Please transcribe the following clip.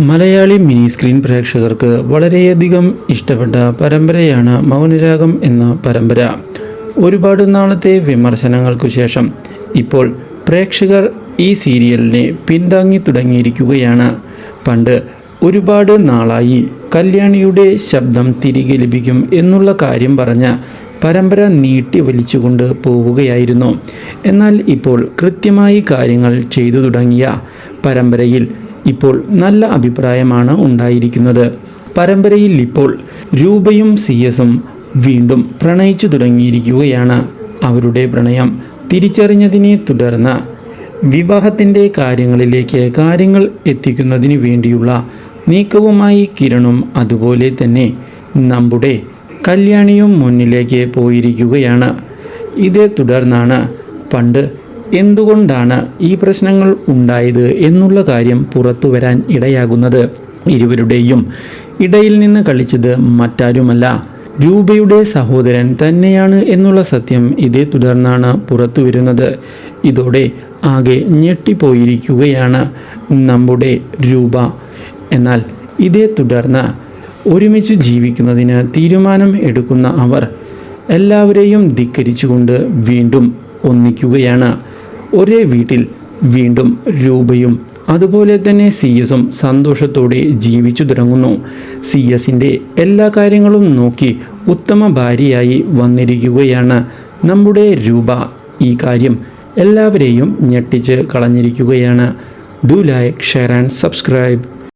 Malayali mini screen പ്രേക്ഷകർക്ക് വളരെയധികം ഇഷ്ടപ്പെട്ട പരമ്പരയാണ് മൗനരാഗം എന്ന പരമ്പര. ഒരുപാട് നാളത്തെ വിമർശനങ്ങൾക്കു ശേഷം ഇപ്പോൾ പ്രേക്ഷകർ ഈ സീരിയലിനെ പിന്താങ്ങി തുടങ്ങിയിരിക്കുകയാണ്. പണ്ട് ഒരുപാട് നാളായി കല്യാണിയുടെ ശബ്ദം തിരികെ ലഭിക്കും എന്നുള്ള കാര്യം പറഞ്ഞ പരമ്പര നീട്ടി വലിച്ചുകൊണ്ട് പോവുകയായിരുന്നു. എന്നാൽ ഇപ്പോൾ കൃത്യമായി കാര്യങ്ങൾ ചെയ്തു തുടങ്ങിയ പരമ്പരയിൽ ഇപ്പോൾ നല്ല അഭിപ്രായമാണ് ഉണ്ടായിരിക്കുന്നത്. പരമ്പരയിൽ ഇപ്പോൾ രൂപയും സി എസും വീണ്ടും പ്രണയിച്ചു തുടങ്ങിയിരിക്കുകയാണ്. അവരുടെ പ്രണയം തിരിച്ചറിഞ്ഞതിനെ തുടർന്ന് വിവാഹത്തിന്റെ കാര്യങ്ങളിലേക്ക് കാര്യങ്ങൾ എത്തിക്കുന്നതിന് വേണ്ടിയുള്ള നീക്കവുമായി കിരണും അതുപോലെ തന്നെ നമ്മുടെ കല്യാണിയും മുന്നിലേക്ക് പോയിരിക്കുകയാണ്. ഇതേ തുടർന്നാണ് പണ്ട് എന്തുകൊണ്ടാണ് ഈ പ്രശ്നങ്ങൾ ഉണ്ടായത് എന്നുള്ള കാര്യം പുറത്തു വരാൻ ഇടയാകുന്നത് ഇരുവരുടെയും ഇടയിൽ നിന്ന് കളിച്ചത് മറ്റാരുമല്ല. രൂപയുടെ സഹോദരൻ തന്നെയാണ് എന്നുള്ള സത്യം ഇതേ തുടർന്നാണ് പുറത്തു വരുന്നത്. ഇതോടെ ആകെ ഞെട്ടിപ്പോയിരിക്കുകയാണ് നമ്മുടെ രൂപ. എന്നാൽ ഇതേ തുടർന്ന് ഒരുമിച്ച് ജീവിക്കുന്നതിന് തീരുമാനം എടുക്കുന്ന അവർ എല്ലാവരെയും ധിക്കരിച്ചുകൊണ്ട് വീണ്ടും ഒന്നിക്കുകയാണ്. ഒരേ വീട്ടിൽ വീണ്ടും രൂപയും അതുപോലെ തന്നെ സി എസും സന്തോഷത്തോടെ ജീവിച്ചു തുടങ്ങുന്നു. സി എസിന്റെ എല്ലാ കാര്യങ്ങളും നോക്കി ഉത്തമ ഭാര്യയായി വന്നിരിക്കുകയാണ് നമ്മുടെ രൂപ. ഈ കാര്യം എല്ലാവരെയും ഞെട്ടിച്ച് കളഞ്ഞിരിക്കുകയാണ്. Do like share and subscribe.